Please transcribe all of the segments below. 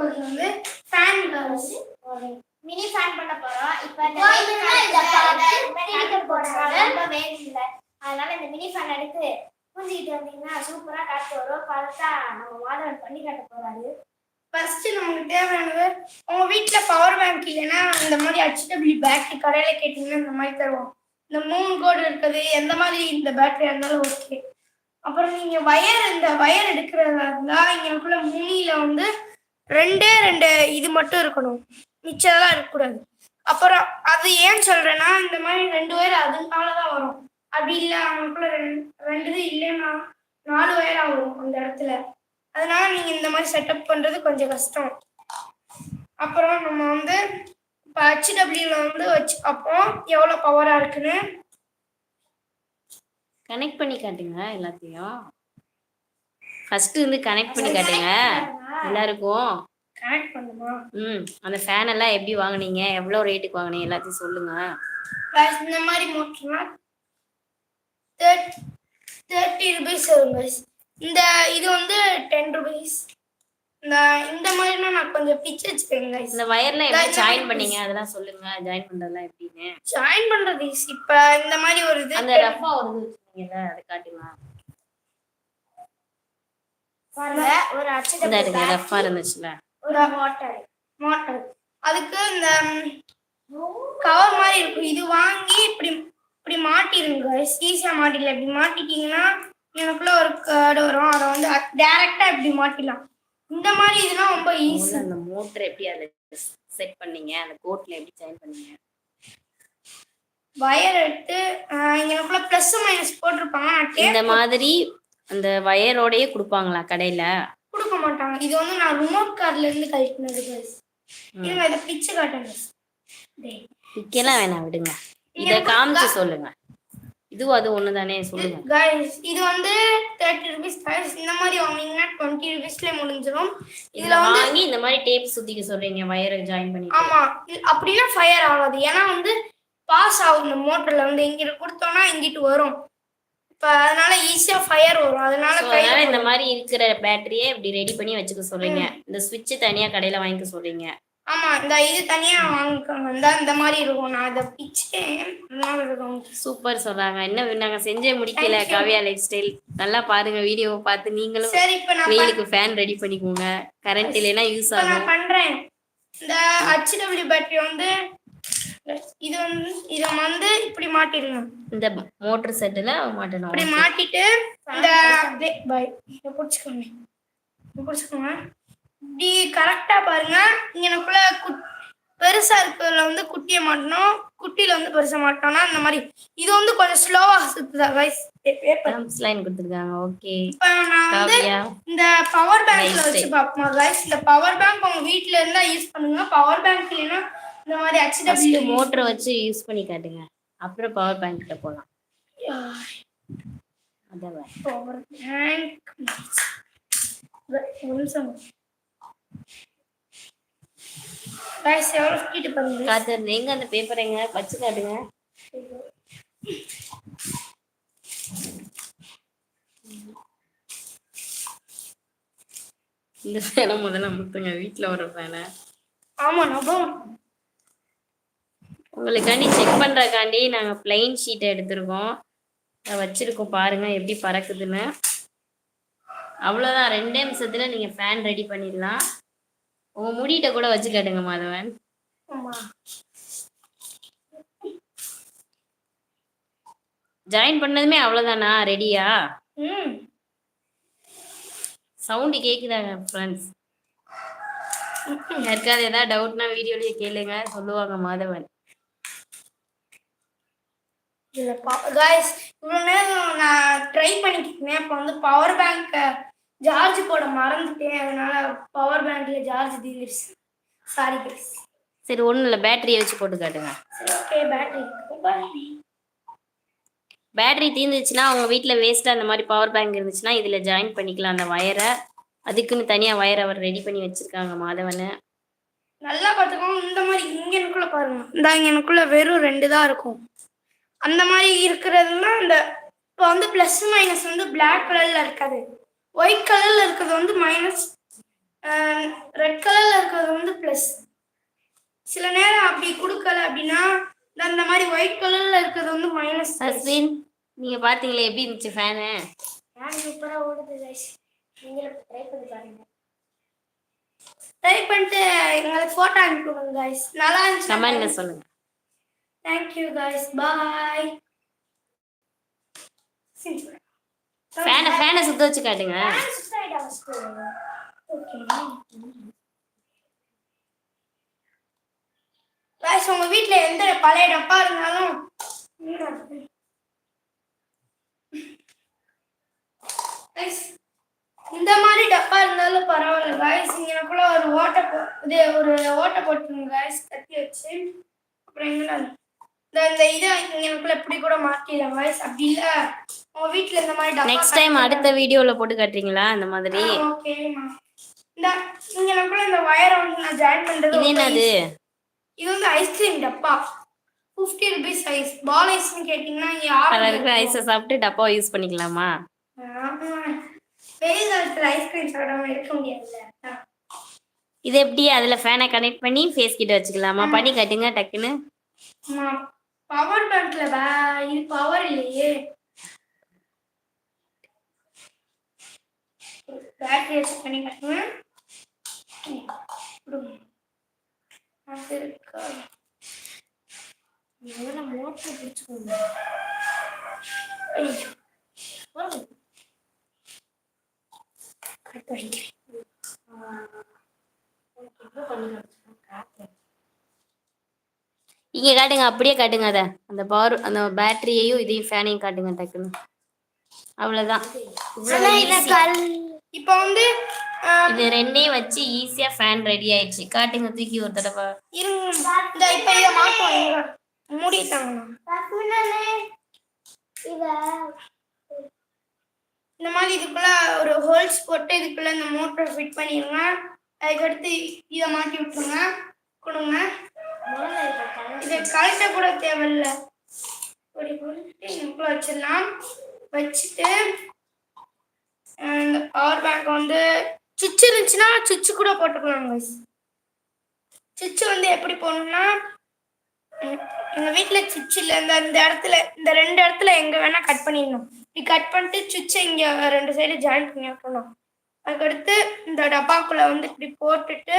வந்து fan mini fan பண்ண போறோம். இப்போ ரொம்ப வெயில் இல்ல. அதனால இந்த மினி ஃபேன் எடுத்து புரிஞ்சுக்கிட்டு வந்தீங்கன்னா சூப்பரா காத்து வரும். பார்த்தா நம்ம மாதவன் பண்ணி காட்ட போறாரு. ஃபர்ஸ்ட் நமக்கு தேவையானது உங்க வீட்ல பவர் பேங்க் இல்லைன்னா இந்த மாதிரி ஹெச்டபிள்யூ பேட்டரி கடையில கேட்டீங்கன்னா இந்த மாதிரி தருவோம். இந்த மூணு கோடு இருக்குது எந்த மாதிரி இந்த பேட்டரி இருந்தாலும் ஓகே அப்புறம் நீங்க வயர் இந்த வயர் எடுக்கிறதா இருந்தா இங்கக்குள்ள முனியில வந்து ரெண்டே ரெண்டு இது மட்டும் இருக்கணும். மிச்சதெல்லாம் இருக்கக்கூடாது. அப்புறம் அது ஏன் சொல்றேன்னா இந்த மாதிரி ரெண்டு வயர் அதனால தான் வரும். அப்படி இல்லை அவங்களுக்குள்ள ரெண்டு ரெண்டு இது இல்லைன்னா நாலு வயர் ஆகும் அந்த இடத்துல. அதனால நீங்க இந்த மாதிரி செட்டப் பண்றது கொஞ்சம் கஷ்டம். அப்புறம் நம்ம வந்து இப்போ ஹெச்டபிள்யூல வந்து வச்சு பார்ப்போம் எவ்வளோ பவரா இருக்குன்னு. கனெக்ட் பண்ணி காட்டுங்க எல்லாத்தையும். ஃபர்ஸ்ட் வந்து கனெக்ட் பண்ணி காட்டுங்க. எல்லாருக்கும் ம் அந்த ஃபேன் எல்லாம் எப்படி வாங்குனீங்க? எவ்வளோ ரேட்டுக்கு வாங்குனீங்க? எல்லாத்தையும் சொல்லுங்க. இந்த மாதிரி மோட்டர்னா தேர்ட்டி ருபீஸ் வரும். இந்த இது வந்து டென் ருபீஸ் இந்த இந்த மாதிரினா நான் கொஞ்சம் பிச்சு வச்சுக்கேன் guys. இந்த வயர்லாம் எப்படி ஜாயின் பண்ணீங்க? அதெல்லாம் சொல்லுங்க. ஜாயின் பண்றதெல்லாம் எப்படின்னு. ஜாயின் பண்றது. இப்ப இந்த மாதிரி ஒரு இது அந்த ரஃபா வருது வச்சுருந்தீங்கல்ல அதை காட்டுங்க பாருங்க ஒரு இந்த அச்சத்தை இருங்க ரஃபா இருந்துச்சுல ஒரு வாட்டர் மோட்டர் அதுக்கு இந்த கவர் மாதிரி இருக்கும். இது வாங்கி இப்படி இப்படி மாட்டிருங்க. ஈஸியா மாட்டிடல. இப்படி மாட்டிட்டீங்கன்னா எனக்குள்ள ஒரு கார்டு வரும். அதை வந்து டைரக்டா இப்படி மாட்டிடலாம். இந்த மாதிரி இதெல்லாம் ரொம்ப ஈஸி அந்த மோட்டர் எப்படி அதை செட் பண்ணீங்க? அந்த கோட்ல எப்படி ஜாயின் பண்ணீங்க? வயர் எடுத்து எனக்குள்ள பிளஸ் மைனஸ் போட்டிருப்பாங்க. இந்த மாதிரி அந்த வயரோடயே கொடுப்பாங்களா கடையில? கொடுக்க மாட்டாங்க. இது வந்து நான் ரிமோட் கார்ல இருந்து guys. ம். இருங்க இதை பிச்சு காட்டுங்க. விற்கலாம் வேணாம் விடுங்க. இத காமிச்சு சொல்லுங்க. இதுவும் அது ஒண்ணுதானே சொல்லுங்க. guys இது வந்து தேர்ட்டி ருபீஸ் guys இந்த மாதிரி வாங்குனீங்கன்னா டுவெண்ட்டி ருபீஸ்ல முடிஞ்சிடும் இதுல வாங்கி இந்த மாதிரி டேப் சுத்திக்க சொல்றீங்க வயரை ஜாயின் பண்ணி ஆமா. அப்படின்னா ஃபயர் ஆகாது. ஏன்னா வந்து பாஸ் ஆகும். இந்த மோட்டர்ல வந்து இங்கிட்டு கொடுத்தோம்னா இங்கிட்டு வரும். இப்ப அதனால ஈஸியா ஃபயர் வரும். அதனால அதனால இந்த மாதிரி இருக்கிற பேட்டரியே இப்படி ரெடி பண்ணி வச்சுக்க சொல்றீங்க இந்த சுவிட்ச் தனியா கடையில வாங்கிக்க சொல்றீங்க ஆமா இந்த இது தனியா வாங்கிக்கோங்க இந்த இந்த மாதிரி இருக்கும். நான் பிச்சேன் அதனால இருக்கும். சூப்பர் சொல்றாங்க என்ன நாங்க செஞ்சே முடிக்கல. காவியா லைஃப் ஸ்டைல் நல்லா பாருங்க வீடியோவை பார்த்து நீங்களும் சரி இப்ப நான் வெயிலுக்கு ஃபேன் ரெடி பண்ணிக்கோங்க. கரண்ட் இல்லைன்னா யூஸ் ஆகும் நான் பண்றேன். இந்த ஹெச்டபிள்யூ பேட்டரி வந்து இது வந்து இதை வந்து இப்படி மாட்டிடுங்க இந்த மோட்டர் செட்டுல மாட்டணும். இப்படி மாட்டிட்டு இந்த பாய் இதை பிடிச்சிக்கோங்க. பிடிச்சிக்கோங்க. இப்படி கரெக்டா பாருங்க. இங்க எனக்குள்ள குட்- பெருசா இருக்கிறதுல வந்து குட்டியை மாட்டணும். குட்டியில வந்து பெருசா மாட்டோம்னா இந்த மாதிரி. இது வந்து கொஞ்சம் ஸ்லோவா சுத்துதா டம்ஸ் லைன் கொடுத்துருக்காங்க. ஓகே இப்ப நான் வந்து இந்த பவர் பேங்க்ல வச்சு. பார்ப்போம் கைஸ் இந்த பவர் பேங்க் உங்க வீட்ல இருந்தா யூஸ் பண்ணுங்க. பவர் பேங்க் இல்லைன்னா இந்த மாதிரி மோட்டரை வச்சு யூஸ் பண்ணி காட்டுங்க. அப்புறம் பவர் பேங்க் கிட்ட போலாம். அதான் பவர் பேங்க் நிமிஷம். கைஸ் எவ்வளவு ஸ்பீட் பண்ணுங்க காத்து எங்க அந்த பேப்பர் எங்க? வச்சு காட்டுங்க. இந்த ஃபேனை முதல்ல முத்துங்க. வீட்ல ஒரு ஃபேனை ஆமா நபம் உங்களுக்காண்டி செக் பண்றதுக்காண்டி நாங்க பிளைன் ஷீட்டை எடுத்திருக்கோம். வச்சிருக்கோம் பாருங்க எப்படி பறக்குதுன்னு. அவ்வளவுதான். ரெண்டே நிமிஷத்துல நீங்க ஃபேன் ரெடி பண்ணிடலாம். உங்க முடிகிட்ட கூட வச்சு காட்டுங்க மாதவன். ஜாயின் பண்ணதுமே அவ்வளவுதானா? ரெடியா சவுண்டு கேக்குதாங்க ஃப்ரெண்ட்ஸ் யாருக்காவது ஏதாவது டவுட்னா வீடியோலயே கேளுங்க சொல்லுவாங்க மாதவன். இல்ல கைஸ் இவ்வளோ நேரம் நான் ட்ரை பண்ணிக்கிட்டேன். இப்போ வந்து பவர் பேங்க் சார்ஜ் போட மறந்துட்டேன். அதனால பவர் பேங்க்ல சார்ஜ் தீர்ந்துருச்சு சாரி கைஸ் சரி ஒண்ணும் இல்ல. பேட்டரியை வச்சு போட்டு காட்டுங்க. ஓகே பேட்டரி பேட்டரி தீர்ந்துச்சுன்னா உங்க வீட்ல வேஸ்டா அந்த மாதிரி பவர் பேங்க் இருந்துச்சுன்னா இதுல ஜாயின் பண்ணிக்கலாம். அந்த வயரை அதுக்குன்னு தனியா வயர் அவர் ரெடி பண்ணி வச்சிருக்காங்க மாதவன். நல்லா பார்த்துக்கோங்க. இந்த மாதிரி இங்க எனக்குள்ள பாருங்க. இந்த இங்க எனக்குள்ள வெறும் ரெண்டு தான் இருக்கும். அந்த மாதிரி இருக்கிறதுலாம் இந்த இப்போ வந்து ப்ளஸ் மைனஸ் வந்து Black கலர்ல இருக்காது. ஒயிட் கலர்ல இருக்கிறது வந்து மைனஸ் ரெட் கலர்ல இருக்கிறது வந்து ப்ளஸ் சில நேரம் அப்படி கொடுக்கல அப்படின்னா இந்த- இந்த மாதிரி ஒயிட் கலர்ல இருக்கிறது வந்து மைனஸ் அஸ்வின் நீங்க பாத்தீங்களே எப்படி இருந்துச்சு ஃபேனு நான் சூப்பரா ஓடுது நீங்களும் ட்ரை பண்ணி பாருங்க. ட்ரை பண்ணிட்டு எங்களுக்கு போட்டோ அனுப்பிவிடுங்க கைஸ் நல்லா கமெண்ட்ல இருந்துச்சு சொல்லுங்க? தேங்க்யூ கைஸ் பாய் ஃபேனை ஃபேனை சுத்த வச்சு காட்டுங்க கைஸ் உங்க வீட்ல எந்த பழைய டப்பா இருந்தாலும் இந்த மாதிரி டப்பா இருந்தாலும் பரவாயில்ல காய்ஸ் இங்கனக்குள்ள ஒரு ஓட்டை இது ஒரு ஓட்டை போட்டுருங்க காய்ஸ் கத்தி வச்சு. அப்புறம் எங்கடா இந்த இதை இங்கனக்குள்ள இப்படி கூட மாட்டிடலாம் காய்ஸ் அப்படி இல்ல. உங்க வீட்ல இந்த மாதிரி நெக்ஸ்ட் டைம் அடுத்த வீடியோல போட்டு காட்டுறீங்களா? அந்த மாதிரி. ஓகேமா இந்த இங்கனக்குள்ள இந்த வயரை வந்து நான் ஜாயின் பண்றது இது என்னது. இது வந்து ஐஸ்கிரீம் டப்பா. ஃபிஃப்டி ருபீஸ் ஐஸ் பால் ஐஸ்னு கேட்டிங்கன்னா இருக்கிற ஐஸை சாப்பிட்டு டப்பா யூஸ் பண்ணிக்கலாமா? வெயில் காலத்துல ஐஸ்கிரீம் சாப்பிடாம இருக்க முடியாதுல்ல. இது எப்படி? அதுல ஃபேனை கனெக்ட் பண்ணி ஃபேஸ் கிட்ட வச்சுக்கலாமா? பண்ணி காட்டுங்க டக்குன்னு. பவர் பேங்க்ல பா இது பவர் இல்லையே. பேட்டரி வச்சு பண்ணி காட்டுங்க ம், கொடுங்க. அது இருக்கா? முதல்ல மோட்டர் பிடிச்சுக்கோங்க. ஐயோ. கட் பண்ணிக்கிறேன் இங்க காட்டுங்க அப்படியே காட்டுங்க அத. அந்த பவர் அந்த பேட்டரியையும் இதையும் ஃபேனையும் காட்டுங்க டக்குன்னு. அவ்வளவுதான். இப்போ வந்து இது ரெண்டையும் வச்சு ஈஸியா ஃபேன் ரெடி ஆயிடுச்சு. காட்டுங்க தூக்கி ஒரு தடவை. இருங்க. இந்த இப்போ இதை மாட்டோம் மூடிட்டாங்க இந்த மாதிரி இதுக்குள்ள ஒரு ஹோல்ஸ் போட்டு இதுக்குள்ள இந்த மோட்டரை ஃபிட் பண்ணிடுங்க அதுக்கடுத்து இதை மாட்டி விட்டுருங்க. கொடுங்க. இதை கழட்ட கூட தேவையில்ல. இப்படி போட்டுட்டு இதுக்குள்ள வச்சிடலாம். வச்சுட்டு இந்த பவர் பேங்க் வந்து சுவிட்ச் இருந்துச்சுன்னா சுவிட்ச் கூட போட்டுக்கலாம் கைஸ் சுவிட்ச் வந்து எப்படி போடணும்னா எங்கள் எங்க வீட்ல சுவிட்ச் இல்லை. இந்த இந்த இடத்துல இந்த ரெண்டு இடத்துல எங்க வேணா கட் பண்ணிடணும். இப்படி கட் பண்ணிட்டு சுவிட்சை இங்க ரெண்டு சைடு ஜாயின் பண்ணி வைக்கணும். அதுக்கடுத்து இந்த டப்பாக்குள்ள வந்து இப்படி போட்டுட்டு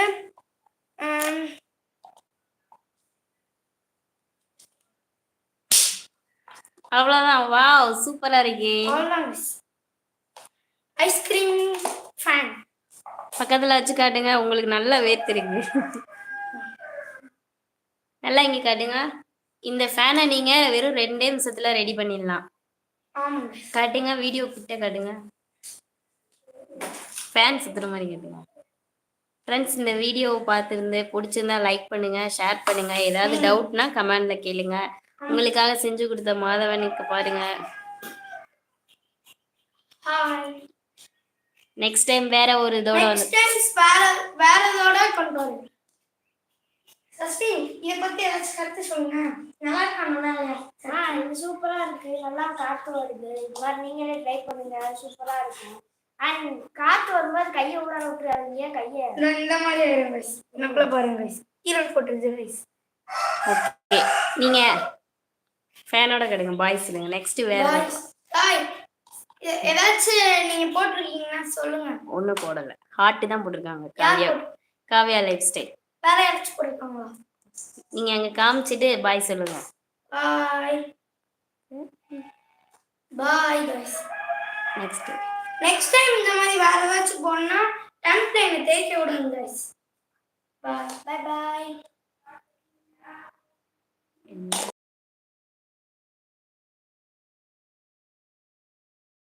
அவ்வளவுதான். வாவ் சூப்பரா இருக்கே. ஐஸ்கிரீம் ஃபேன் பக்கத்துல வச்சு காட்டுங்க. உங்களுக்கு நல்லா வேர்த்திருக்கு நல்லா இங்க காட்டுங்க. இந்த ஃபேனை நீங்க வெறும் ரெண்டே நிமிஷத்துல ரெடி பண்ணிடலாம். காட்டுங்க வீடியோ கிட்ட காட்டுங்க. ஃபேன் சுத்துற மாதிரி காட்டுங்க. ஃப்ரெண்ட்ஸ் இந்த வீடியோவை பார்த்துருந்து பிடிச்சிருந்தா லைக் பண்ணுங்க ஷேர் பண்ணுங்க. ஏதாவது டவுட்னா கமெண்ட்ல கேளுங்க. உங்களுக்காக செஞ்சு கொடுத்த மாதவனுக்கு பாருங்க. ஹாய் நெக்ஸ்ட் டைம் வேற ஒரு இதோட வந்து நெக்ஸ்ட் டைம் வேற வேற இதோட கொண்டு வரேன் சஸ்தி இதை பத்தி ஏதாச்சும் கருத்து சொல்லுங்க. நல்லா இருக்கா? நல்லா இல்லையா இது சூப்பரா இருக்கு. நல்லா காத்து வருது. இது மாதிரி நீங்களே ட்ரை பண்ணுங்க. சூப்பரா இருக்கும் அண்ட் காத்து வரும்போது கையை விட விட்டுறாதீங்க கையை. இந்த இந்த மாதிரி ரைஸ் நம்மள பாருங்க ரைஸ் ஈரோடு போட்டுருச்சு ரைஸ் ஓகே நீங்க ஃபேனோட கடுங்க பாய்ஸ் இல்லைங்க நெக்ஸ்ட் வேற ஏதாச்சும் நீங்க போட்டிருக்கீங்கன்னா சொல்லுங்க. ஒன்றும் போடல. ஹார்ட் தான் போட்டிருக்காங்க. காவியா. காவியா லைஃப் ஸ்டைல் வேற யாராச்சும் போட்டிருக்காங்களா? நீங்க அங்க காமிச்சிட்டு பாய் சொல்லுங்க. Bye bye guys next next time இந்த மாதிரி வேற ஏதாச்சும் போனா டெம்ப்ளேனை தேய்க்க விடுங்க கைஸ் பாய் பை பாய்